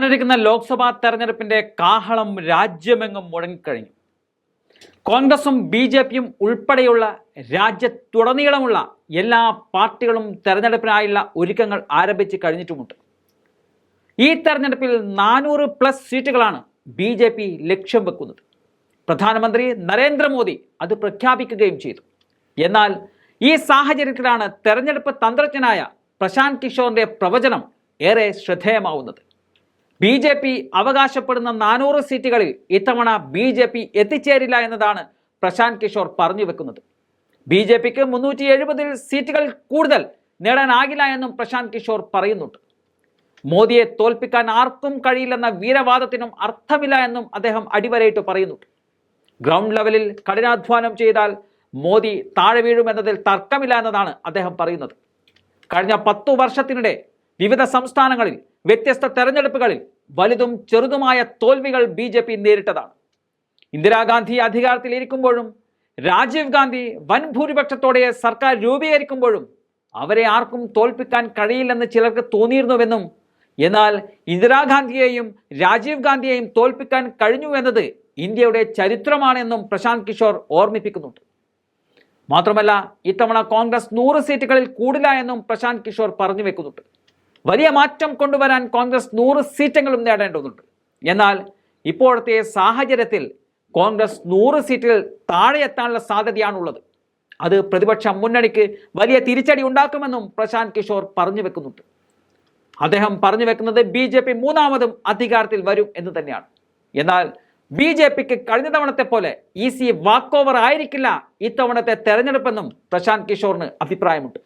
വരാനിരിക്കുന്ന ലോക്സഭാ തെരഞ്ഞെടുപ്പിന്റെ കാഹളം രാജ്യമെങ്ങും മുഴങ്ങിക്കഴിഞ്ഞു കോൺഗ്രസും ബി ജെ പിയും ഉൾപ്പെടെയുള്ള രാജ്യത്തുടനീളമുള്ള എല്ലാ പാർട്ടികളും തെരഞ്ഞെടുപ്പിനായുള്ള ഒരുക്കങ്ങൾ ആരംഭിച്ച് കഴിഞ്ഞിട്ടുമുണ്ട്. ഈ തെരഞ്ഞെടുപ്പിൽ നാനൂറ് പ്ലസ് സീറ്റുകളാണ് ബി ജെ പി ലക്ഷ്യം വെക്കുന്നത്. പ്രധാനമന്ത്രി നരേന്ദ്രമോദി അത് പ്രഖ്യാപിക്കുകയും ചെയ്തു. എന്നാൽ ഈ സാഹചര്യത്തിലാണ് തെരഞ്ഞെടുപ്പ് തന്ത്രജ്ഞനായ പ്രശാന്ത് കിഷോറിന്റെ പ്രവചനം ഏറെ ശ്രദ്ധേയമാവുന്നത്. ബി ജെ പി അവകാശപ്പെടുന്ന നാനൂറ് സീറ്റുകളിൽ ഇത്തവണ ബി ജെ പി എത്തിച്ചേരില്ല എന്നതാണ് പ്രശാന്ത് കിഷോർ പറഞ്ഞു വെക്കുന്നത്. ബി ജെ പിക്ക് മുന്നൂറ്റി എഴുപതിൽ സീറ്റുകൾ കൂടുതൽ നേടാനാകില്ല എന്നും പ്രശാന്ത് കിഷോർ പറയുന്നുണ്ട്. മോദിയെ തോൽപ്പിക്കാൻ ആർക്കും കഴിയില്ലെന്ന വീരവാദത്തിനും അർത്ഥമില്ല എന്നും അദ്ദേഹം അടിവരയിട്ട് പറയുന്നുണ്ട് ഗ്രൗണ്ട് ലെവലിൽ കഠിനാധ്വാനം ചെയ്താൽ മോദി താഴെ വീഴുമെന്നതിൽ തർക്കമില്ല എന്നതാണ് അദ്ദേഹം പറയുന്നത്. കഴിഞ്ഞ പത്തു വർഷത്തിനിടെ വിവിധ സംസ്ഥാനങ്ങളിൽ വ്യത്യസ്ത തെരഞ്ഞെടുപ്പുകളിൽ വലുതും ചെറുതുമായ തോൽവികൾ ബി ജെ പി നേരിട്ടതാണ്. ഇന്ദിരാഗാന്ധി അധികാരത്തിലിരിക്കുമ്പോഴും രാജീവ് ഗാന്ധി വൻ ഭൂരിപക്ഷത്തോടെ സർക്കാർ രൂപീകരിക്കുമ്പോഴും അവരെ ആർക്കും തോൽപ്പിക്കാൻ കഴിയില്ലെന്ന് ചിലർക്ക് തോന്നിയിരുന്നുവെന്നും എന്നാൽ ഇന്ദിരാഗാന്ധിയെയും രാജീവ് ഗാന്ധിയെയും തോൽപ്പിക്കാൻ കഴിഞ്ഞു എന്നത് ഇന്ത്യയുടെ ചരിത്രമാണെന്നും പ്രശാന്ത് കിഷോർ ഓർമ്മിപ്പിക്കുന്നുണ്ട്. മാത്രമല്ല ഇത്തവണ കോൺഗ്രസ് നൂറ് സീറ്റുകളിൽ കൂടില്ല എന്നും പ്രശാന്ത് കിഷോർ പറഞ്ഞു വെക്കുന്നുണ്ട്. വലിയ മാറ്റം കൊണ്ടുവരാൻ കോൺഗ്രസ് നൂറ് സീറ്റെങ്കിലും നേടേണ്ടതുണ്ട്. എന്നാൽ ഇപ്പോഴത്തെ സാഹചര്യത്തിൽ കോൺഗ്രസ് നൂറ് സീറ്റിൽ താഴെ എത്താനുള്ള സാധ്യതയാണുള്ളത്. അത് പ്രതിപക്ഷ മുന്നണിക്ക് വലിയ തിരിച്ചടി ഉണ്ടാക്കുമെന്നും പ്രശാന്ത് കിഷോർ പറഞ്ഞു വെക്കുന്നുണ്ട്. അദ്ദേഹം പറഞ്ഞു വെക്കുന്നത് ബി ജെ പി മൂന്നാമതും അധികാരത്തിൽ വരും എന്ന് തന്നെയാണ്. എന്നാൽ ബി ജെ പിക്ക് കഴിഞ്ഞ തവണത്തെ പോലെ ഈസി വാക്ക് ഓവർ ആയിരിക്കില്ല ഇത്തവണത്തെ തെരഞ്ഞെടുപ്പെന്നും പ്രശാന്ത് കിഷോറിന് അഭിപ്രായമുണ്ട്.